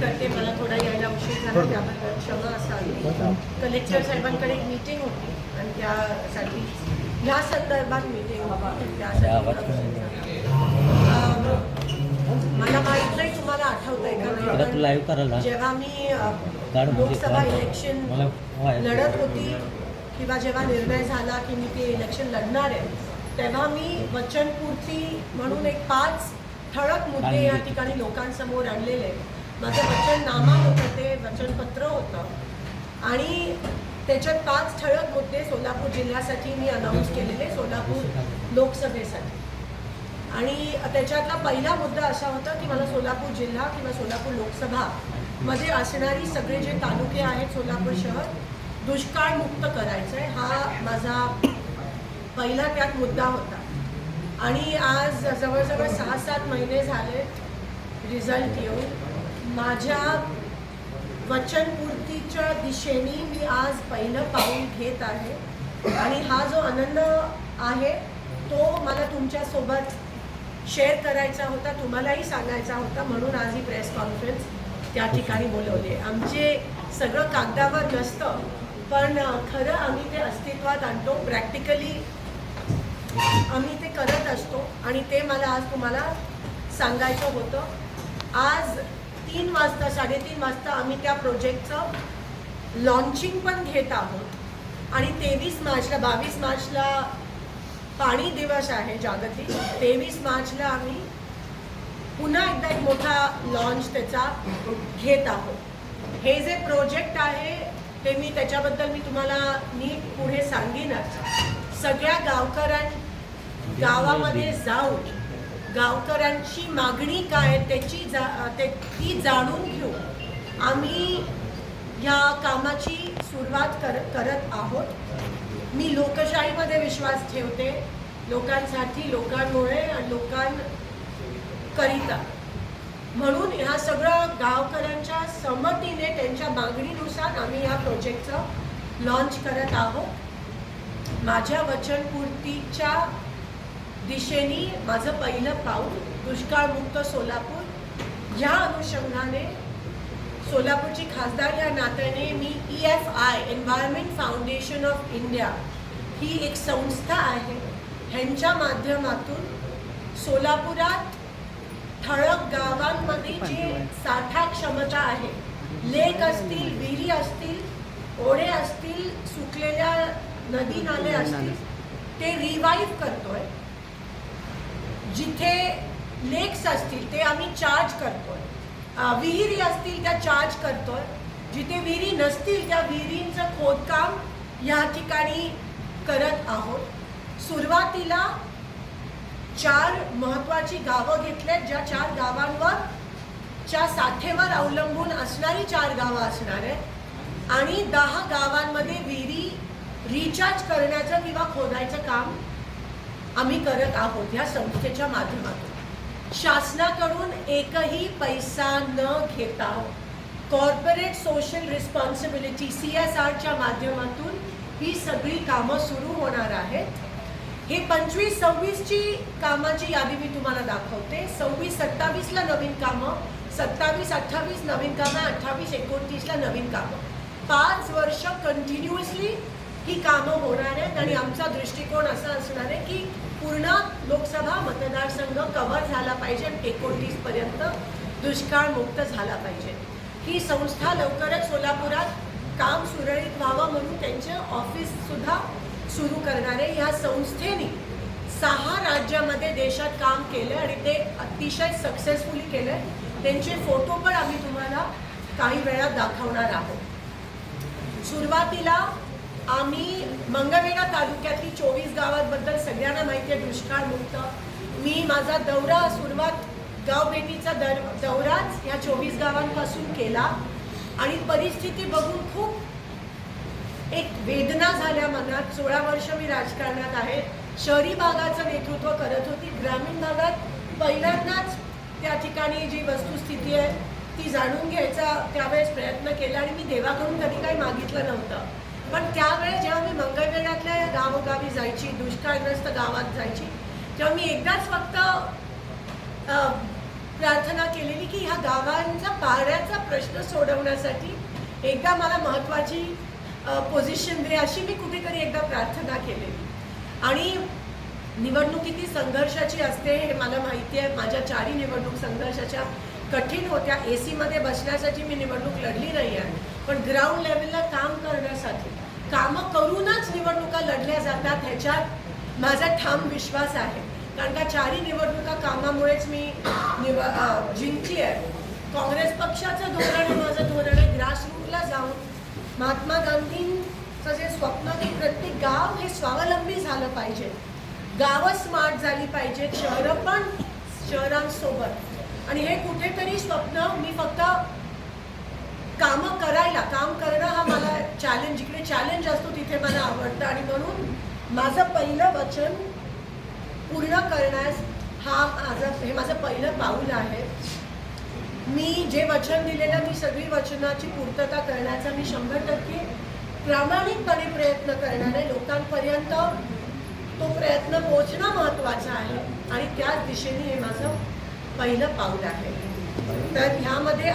करते मला थोडा यायला उशीर झाला त्याबद्दल क्षमा असावी. कलेक्टर साहेबांकडे एक मीटिंग होती आणि त्यासाठी ह्या संदर्भात मीटिंग मला माहीत नाही तुम्हाला आठवतंय का? नाही, तुला तू पण लाईव्ह करायला जेव्हा मी म्हणजे लोकसभा. इलेक्शन लढत होती किंवा जेव्हा निर्णय झाला की मी ते इलेक्शन लढणार आहे तेव्हा मी वचनपूर्ती म्हणून एक पाच ठळक मुद्दे या ठिकाणी लोकांसमोर आणलेले माझं वचननामा होतं ते वचनपत्र होतं. आणि त्याच्यात पाच ठळक मुद्दे सोलापूर जिल्ह्यासाठी मी अनाऊन्स केलेले सोलापूर लोकसभेसाठी. आणि त्याच्यातला पहिला मुद्दा असा होता की मला सोलापूर जिल्हा किंवा सोलापूर लोकसभा मध्ये असणारी सगळे जे तालुके आहेत सोलापूर शहर दुष्काळमुक्त करायचं आहे हा माझा पहिला त्यात मुद्दा होता. आणि आज जवळजवळ सहा सात महिने झाले रिझल्ट येऊन माझ्या वचनपूर्तीच्या दिशेने मी आज पहिलं पाऊल घेत आहे. आणि हा जो आनंद आहे तो मला तुमच्यासोबत शेअर करायचा होता तुम्हालाही सांगायचा होता म्हणून आज ही प्रेस कॉन्फरन्स त्या ठिकाणी बोलवली आमचे सगळं कागदावर नसतं पण खरं आम्ही ते अस्तित्वात आणतो प्रॅक्टिकली आम्ही ते करत असतो. आणि ते मला आज तुम्हाला सांगायचं होतं. आज तीन वाजता साडेतीन वाजता आम्ही त्या प्रोजेक्टचं लॉन्चिंग पण घेत आहोत. आणि तेवीस मार्चला बावीस मार्चला पाणी दिवस आहे जागतिक. तेवीस मार्चला आम्ही पुन्हा एकदा एक मोठा लॉन्च त्याचा घेत आहोत. हे जे प्रोजेक्ट आहे ते मी त्याच्याबद्दल मी तुम्हाला नीट पुढे सांगेनच. सगळ्या गावकऱ्यां गावामध्ये जाऊन गावकऱ्यांची मागणी काय त्याची जा ते ती जाणून घेऊ. आम्ही या कामाची सुरुवात कर करत आहोत. मी लोकशाहीमध्ये विश्वास ठेवते. लोकांसाठी लोकांमुळे आणि लोकांकरिता. म्हणून ह्या सगळं गावकऱ्यांच्या संमतीने त्यांच्या मागणीनुसार आम्ही या प्रोजेक्टचं लॉन्च करत आहोत. माझ्या वचनपूर्तीच्या दिशेने माझं पहिलं पाऊल दुष्काळमुक्त सोलापूर. या अनुषंगाने सोलापूरची खासदार या नात्याने मी E F I environment foundation of India ही एक संस्था आहे. ह्यांच्या माध्यमातून सोलापुरात ठळक गावांमध्ये जे साठा क्षमता आहे लेक असतील विहिरी असतील ओढे असतील सुकलेल्या नदी नाले असतील ते रिवाईव्ह करतोय. जिथे लेक्स असतील ते आम्ही चार्ज करतोय. विहिरी असतील त्या चार्ज करतोय. जिथे विहिरी नसतील त्या विहिरींचं खोदकाम या ठिकाणी करत आहोत. सुरुवातीला चार महत्वाची गावं घेतल्यात ज्या चार गावांवर च्या साठेवर अवलंबून असणारी चार गावं असणार आहेत. आणि दहा गावांमध्ये विहिरी रिचार्ज करण्याचं किंवा खोदायचं काम आम्ही करत आहोत या संस्थेच्या माध्यमातून. शासनाकडून एकही पैसा न घेता corporate social responsibility C S आरच्या माध्यमातून ही सगळी कामं सुरू होणार आहेत. हे पंचवीस सव्वीसची कामाची यादी मी तुम्हाला दाखवते. सव्वीस सत्तावीसला नवीन कामं सत्तावीस अठ्ठावीस नवीन कामं अठ्ठावीस एकोणतीसला नवीन कामं. पाच वर्ष कंटिन्युअसली ही कामं होणार आहेत आणि आमचा दृष्टिकोन असा असणार आहे की पूर्ण लोकसभा मतदारसंघ कव्हर झाला पाहिजे. एकोणतीसपर्यंत दुष्काळमुक्त झाला पाहिजे. ही संस्था लवकरच सोलापुरात काम सुरळीत व्हावं म्हणून त्यांचे ऑफिससुद्धा सुरू करणारे ह्या संस्थेने सहा राज्यामध्ये देशात काम केलं आणि ते अतिशय सक्सेसफुली केलं त्यांचे फोटो पण आम्ही तुम्हाला काही वेळात दाखवणार आहोत. सुरुवातीला आम्ही मंगळवेढा तालुक्यातली चोवीस गावांबद्दल सगळ्यांना माहिती आहे दुष्काळ मुक्त. मी माझा दौरा सुरुवात गावभेटीचा दर दौराच या चोवीस गावांपासून केला. आणि परिस्थिती बघून खूप एक वेदना झाल्या मनात. सोळा वर्ष मी राजकारणात आहे. शहरी भागाचं नेतृत्व करत होती. ग्रामीण भागात पहिल्यांदाच त्या ठिकाणी जी वस्तुस्थिती आहे ती जाणून घ्यायचा त्यावेळेस प्रयत्न केला आणि मी देवाकडून कधी काही मागितलं नव्हतं. पण त्यावेळेस जेव्हा मी मंगळवेढ्यातल्या या गावोगावी जायची दुष्काळग्रस्त गावात जायची तेव्हा मी एकदाच फक्त प्रार्थना केलेली की ह्या गावांचा पाण्याचा प्रश्न सोडवण्यासाठी एकदा मला महत्त्वाची पोझिशन दे अशी मी कुठेतरी एकदा प्रार्थना केलेली. आणि निवडणूक किती संघर्षाची असते हे मला माहिती आहे. माझ्या चारही निवडणूक संघर्षाच्या कठीण होत्या. ए सीमध्ये बसण्यासाठी मी निवडणूक लढली नाही आहे. पण ग्राउंड लेवलला काम करण्यासाठी कामं करूनच निवडणुका लढल्या जातात ह्याच्यात माझा ठाम विश्वास आहे. कारण का चारही निवडणुका कामामुळेच मी निव जिंकली आहे. काँग्रेस पक्षाचं धोरण आहे माझं धोरण आहे ग्रासरूटला जाऊन. महात्मा गांधींचं जे स्वप्न की प्रत्येक गाव हे स्वावलंबी झालं पाहिजे. गावं स्मार्ट झाली पाहिजेत शहरं पण शहरांसोबत. आणि हे कुठेतरी स्वप्न मी फक्त कामं करायला काम करणं हा मला चॅलेंज जिकडे चॅलेंज असतो तिथे मला आवडतं. आणि म्हणून माझं पहिलं वचन पूर्ण करण्यास हा माझं हे माझं पहिलं पाऊल आहे. मी जे वचन दिलेलं मी सगळी वचनाची पूर्तता करण्याचा मी शंभर टक्के प्रामाणिकपणे प्रयत्न करणार आहे. लोकांपर्यंत तो प्रयत्न पोहोचणं महत्त्वाचा आहे. आणि त्याच दिशेने हे माझं पहिलं पाऊल आहे. तर ह्यामध्ये